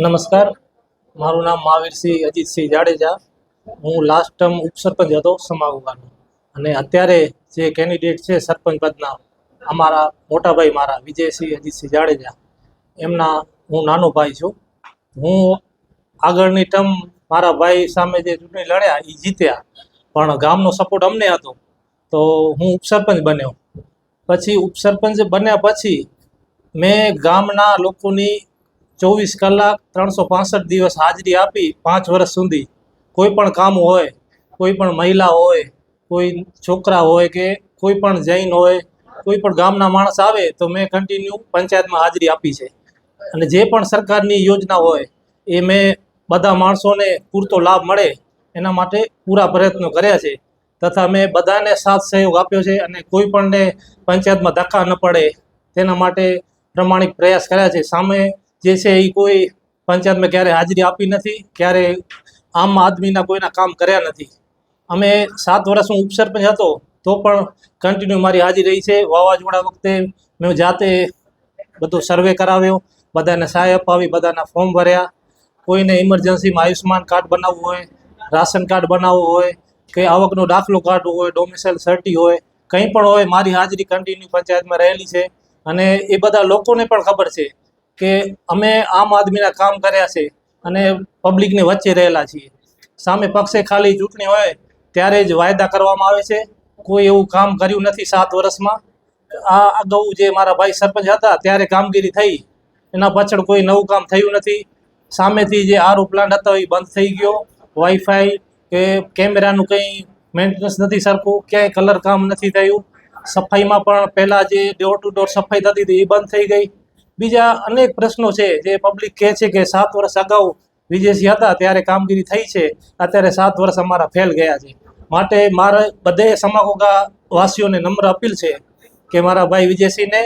નમસ્કાર. મારું નામ મહાવીરસિંહ અજીતસિંહ જાડેજા. હું લાસ્ટ ટર્મ ઉપસરપંચ હતો સમાગુગાનો અને અત્યારે જે કેન્ડિડેટ છે સરપંચ પદના, અમારા મોટાભાઈ મારા, વિજયસિંહ અજીતસિંહ જાડેજા. એમના હું નાનો ભાઈ છું. હું આગળની ટર્મ મારા ભાઈ સામે જે ચૂંટણી લડ્યા એ જીત્યા. પણ ગામનો સપોર્ટ અમને હતો. તો હું ઉપસરપંચ બન્યો. પછી ઉપસરપંચ બન્યા પછી મેં ગામના લોકોની ચોવીસ કલાક ત્રણસો પાસઠ દિવસ હાજરી આપી પાંચ વર્ષ સુધી કોઈ પણ કામ હોય, કોઈ પણ મહિલા હોય, કોઈ છોકરા હોય કે કોઈ પણ જૈન હોય, કોઈ પણ ગામના માણસ આવે તો મેં કન્ટિન્યુ પંચાયતમાં હાજરી આપી છે. અને જે પણ સરકારની યોજના હોય એ મેં બધા માણસોને પૂરતો લાભ મળે એના માટે પૂરા પ્રયત્નો કર્યા છે. તથા મેં બધાને સાથ સહયોગ આપ્યો છે અને કોઈ પણને પંચાયતમાં ધક્કા ન પડે તેના માટે પ્રમાણિક પ્રયાસ કર્યા છે. સામે જે છે એ કોઈ પંચાયતમાં ક્યારેય હાજરી આપી નથી, ક્યારે આમ આદમીના કોઈના કામ કર્યા નથી. અમે સાત વર્ષ હું ઉપસરપંચ હતો, તો પણ કન્ટિન્યુ મારી હાજરી રહી છે. વાવાઝોડા વખતે મેં જાતે બધો સર્વે કરાવ્યો, બધાને સહાય અપાવી, બધાના ફોર્મ ભર્યા. કોઈને ઇમરજન્સીમાં આયુષ્યમાન કાર્ડ બનાવવું હોય, રાશન કાર્ડ બનાવવું હોય કે આવકનો દાખલો કાઢવો હોય ડોમિસાઇલ સર્ટી હોય, કંઈ પણ હોય, મારી હાજરી કન્ટિન્યુ પંચાયતમાં રહેલી છે. અને એ બધા લોકોને પણ ખબર છે કે અમે આમ આદમીના કામ કર્યા છે અને પબ્લિકની વચ્ચે રહેલા છીએ. સામે પક્ષે ખાલી ચૂંટણી હોય ત્યારે જ વાયદા કરવામાં આવે છે. કોઈ એવું કામ કર્યું નથી સાત વર્ષમાં. આ અગાઉ જે મારા ભાઈ સરપંચ હતા ત્યારે કામગીરી થઈ. એના પાછળ કોઈ નવું કામ થયું નથી. સામેથી જે આરો પ્લાન્ટ હતો એ બંધ થઈ ગયો. વાઈફાઈ કે કેમેરાનું કંઈ મેન્ટેનન્સ નથી સરખું. ક્યાંય કલર કામ નથી થયું. સફાઈમાં પણ પહેલાં જે ડોર ટુ ડોર સફાઈ થતી હતી એ બંધ થઈ ગઈ. બીજા અનેક પ્રશ્નો છે જે પબ્લિક કહે છે કે સાત વર્ષ અગાઉ વિજેસી હતા ત્યારે કામગીરી થઈ છે. અત્યારે સાત વર્ષ અમારા ફેલ ગયા છે. માટે મારે બધે સમાગોગા વાસીઓને નમ્ર અપીલ છે કે મારા ભાઈ વિજયસિંહને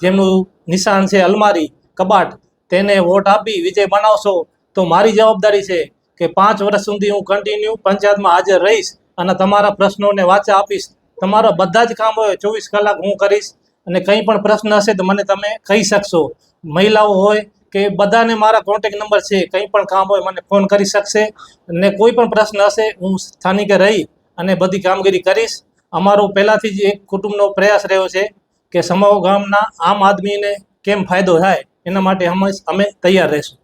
જેમનું નિશાન છે અલમારી, કબાટ, તેને વોટ આપી વિજય બનાવશો તો મારી જવાબદારી છે કે પાંચ વર્ષ સુધી હું કન્ટિન્યુ પંચાયતમાં હાજર રહીશ અને તમારા પ્રશ્નોને વાચા આપીશ. તમારા બધા જ કામ હોય ચોવીસ કલાક હું કરીશ. અને કંઈ પણ પ્રશ્ન હશે તો મને તમે કહી શકશો. મહિલાઓ હોય કે બધાને મારા કોન્ટેક નંબર છે, કંઈ પણ કામ હોય મને ફોન કરી શકશે. અને કોઈ પણ પ્રશ્ન હશે, હું સ્થાનિકે રહી અને બધી કામગીરી કરીશ. અમારો પહેલાંથી જ એક કુટુંબનો પ્રયાસ રહ્યો છે કે સમાવો ગામના આમ આદમીને કેમ ફાયદો થાય, એના માટે હંમેશ અમે તૈયાર રહીશું.